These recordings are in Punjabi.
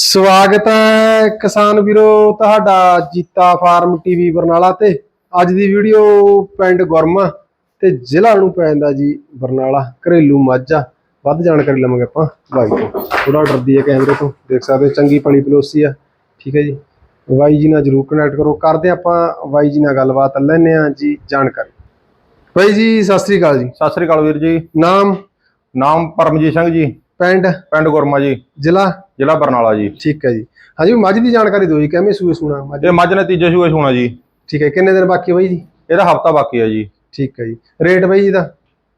ਸਵਾਗਤ ਹੈ ਕਿਸਾਨ ਵੀਰੋ ਤੁਹਾਡਾ ਜੀਤਾ ਫਾਰਮ ਟੀਵੀ ਬਰਨਾਲਾ ਤੇ। ਅੱਜ ਦੀ ਵੀਡੀਓ ਪਿੰਡ ਗੁਰਮਾ ਤੇ ਜ਼ਿਲ੍ਹਾ ਨੂੰ ਪੈਂਦਾ ਜੀ ਬਰਨਾਲਾ ਘਰੇਲੂ ਮਾਝਾ। ਵੱਧ ਜਾਣਕਾਰੀ ਲਵਾਂਗੇ ਆਪਾਂ ਬਾਈ ਤੋਂ। ਥੋੜਾ ਡਰਦੀ ਹੈ ਕੈਮਰੇ ਤੋਂ ਦੇਖ ਸਕਦੇ ਹੋ ਚੰਗੀ ਪਲੀ ਪਲੋਸੀ ਆ। ਠੀਕ ਹੈ ਜੀ। ਬਾਈ ਜੀ ਨਾਲ ਜਰੂਰ ਕਨੈਕਟ ਕਰੋ। ਕਰਦੇ ਆਪਾਂ ਬਾਈ ਜੀ ਨਾਲ ਗੱਲਬਾਤ ਲੈਣੇ ਆ ਜੀ ਜਾਣਕਾਰੀ। ਬਾਈ ਜੀ ਸਤਿ ਸ੍ਰੀ ਅਕਾਲ ਜੀ। ਸਤਿ ਸ੍ਰੀ ਅਕਾਲ ਵੀਰ ਜੀ। ਨਾਮ? ਨਾਮ ਪਰਮਜੀਤ ਸਿੰਘ ਜੀ। ਪਿੰਡ? ਪਿੰਡ ਗੁਰਮਾ ਜੀ। ਜ਼ਿਲ੍ਹਾ? ਜ਼ਿਲ੍ਹਾ ਬਰਨਾਲਾ ਜੀ। ਠੀਕ ਹੈ ਜੀ। ਹਾਂਜੀ ਮੱਝ ਦੀ ਜਾਣਕਾਰੀ ਦਿਓ ਜੀ ਕਿਵੇਂ ਸੂਏ ਸੁਣਾ ਮੱਝ? ਇਹ ਮੱਝ ਨੇ ਤੀਜੇ ਸੂਏ ਸੋਣਾ ਜੀ। ਠੀਕ ਹੈ ਕਿੰਨੇ ਦਿਨ ਬਾਕੀ ਬਾਈ ਜੀ? ਇਹਦਾ ਹਫਤਾ ਬਾਕੀ ਹੈ ਜੀ। ਠੀਕ ਹੈ ਜੀ। ਰੇਟ ਬਾਈ ਜੀ ਦਾ?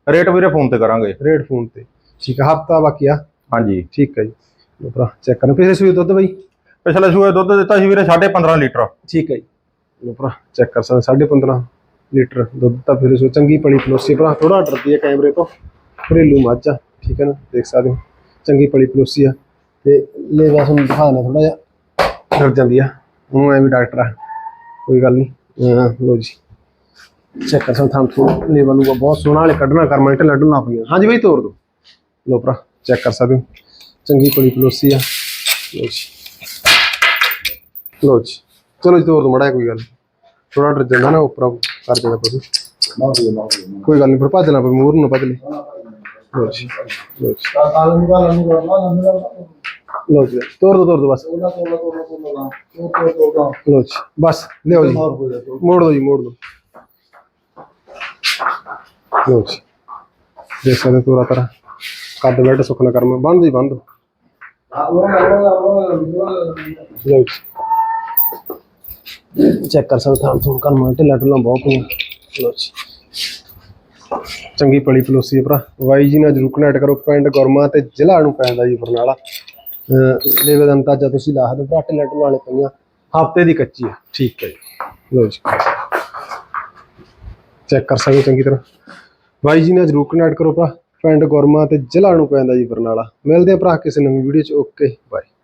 ਰੇਟ ਵੀਰੇ ਫੋਨ ਤੇ ਕਰਾਂਗੇ। ਰੇਟ ਫੋਨ ਤੇ। ਠੀਕ ਹੈ ਹਫਤਾ ਬਾਕੀ ਆ। ਹਾਂਜੀ। ਠੀਕ ਹੈ ਜੀ। ਭਰਾ ਚੈੱਕ ਕਰਨ। ਪਿਛਲੇ ਸੂਏ ਦੁੱਧ ਬਾਈ? ਪਿਛਲੇ ਸੂਏ ਦੁੱਧ ਦਿੱਤਾ ਸੀ ਵੀਰੇ 15.5 ਲੀਟਰ। ਠੀਕ ਹੈ ਜੀ। ਲਓ ਭਰਾ ਚੈੱਕ ਕਰ ਸਕਦੇ 15.5 ਲੀਟਰ ਦੁੱਧ ਤਾਂ ਫਿਰ ਸੋ ਚੰਗੀ ਪਲੀ ਪਲੋਸੀ ਭਰਾ ਥੋੜਾ ਡਰਦੀ ਹੈ ਕੈਮਰੇ ਤੋਂ। ਘਰੇਲੂ ਮੱਝ ਆ ਠੀਕ ਹੈ ਨਾ ਦੇਖ ਸਕਦੇ ਹੋ। ਚੰਗੀ ਪਲੀ ਪਲੋਸੀ ਆ। ਤੇ ਲੈ ਬਸ ਹੁਣ ਦਿਖਾਣਾ ਥੋੜਾ ਜਿਹਾ। ਡਰ ਜਾਂਦੀ ਆ। ਉਹ ਐਵੇਂ ਡਾਕਟਰ ਆ। ਕੋਈ ਗੱਲ ਨਹੀਂ ਲਓ ਜੀ। ਚੈੱਕ ਕਰ ਸਕਦੇ ਥਾਂ ਤੋਂ ਲੈਵਲ ਨੂੰ ਬਹੁਤ ਸੋਹਣਾ ਵਾਲੇ ਕੱਢਣਾ ਕਰਮਾਂ ਤੇ ਲੱਡੂ ਨਾ ਪਈਆਂ। ਹਾਂਜੀ ਬਾਈ ਤੋੜ ਦੋ। ਲਓ ਭਰਾ ਚੈੱਕ ਕਰ ਸਕਦੇ ਹੋ। ਚੰਗੀ ਪਲੀ ਪਲੋਸੀ ਆ। ਲਓ ਜੀ। ਲਓ ਜੀ। ਚਲੋ ਜੀ ਤੋੜ ਦੋ ਮੜਾ ਕੋਈ ਗੱਲ ਥੋੜਾ ਡਰ ਜਾਂਦਾ ਨਾ ਉੱਪਰ ਕਰ ਦੇਣਾ ਪਊ ਕੋਈ ਗੱਲ ਨਹੀਂ ਪਰ ਭੱਜ ਨਾ ਪਵੇ ਮੂਰ ਨੂੰ ਨਾ ਭੱਜ ਲੈ ਲਓ ਜੀ ਲਓ ਜੀ। ਲਓ ਜੀ ਤੋੜ ਦੋ ਤੋੜ ਦੋ ਬਸ। ਲਓ ਜੀ ਬਸ ਲਿਓ ਜੀ। ਮੋੜ ਦੋ ਜੀ ਮੋੜ ਦੋ। ਲਓ ਜੀ। ਦੇਖ ਸਕਦੇ ਹੋ ਤੋਰਾ ਤਰਾ। ਕੱਦ ਬੈਠ ਸੁਖਨਾ ਕਰਮ ਬੰਦ ਹੀ ਬੰਦ ਲਓ ਜੀ। ਚੈੱਕ ਕਰ ਸਕਦੇ ਹਾਂ ਤੁਹਾਨੂੰ ਕਰ ਮਾਂਟੇ ਲੱਟਲਾਂ ਬਹੁਤ ਪਈਆਂ ਲਓ ਜੀ। ਚੰਗੀ ਪਲੀ ਪਲੋਸੀ ਹੈ ਭਰਾ। ਵਾਈ ਜੀ ਨਾਲ ਜਰੂਰ ਕਨੈਕਟ ਕਰੋ, ਪਿੰਡ ਗੁਰਮਾ ਤੇ ਜ਼ਿਲ੍ਹਾ ਨੂੰ ਪੈਂਦਾ ਜੀ ਬਰਨਾਲਾ। ਲੇਵੇ ਦਾ ਅੰਤਾਜਾ ਤੁਸੀਂ ਲਾ ਸਕਦੇ ਭਰਾ ਲੱਟਲ ਵਾਲੇ ਪਈਆਂ। ਹਫ਼ਤੇ ਦੀ ਕੱਚੀ ਹੈ। ਠੀਕ ਹੈ ਜੀ। ਲਓ ਜੀ। ਚੈੱਕ ਕਰ ਸਕਦੇ ਹੋ ਚੰਗੀ ਤਰ੍ਹਾਂ। ਵਾਈ ਜੀ ਨਾਲ ਜਰੂਰ ਕਨੈਕਟ ਕਰੋ, ਭਰਾ। ਪਿੰਡ ਗੁਰਮਾ ਤੇ ਜ਼ਿਲ੍ਹਾ ਨੂੰ ਪੈਂਦਾ ਜੀ ਬਰਨਾਲਾ। ਮਿਲਦੇ ਆ ਭਰਾ ਕਿਸੇ ਨਵੀਂ ਵੀਡੀਓ ਚ। Okay, bye.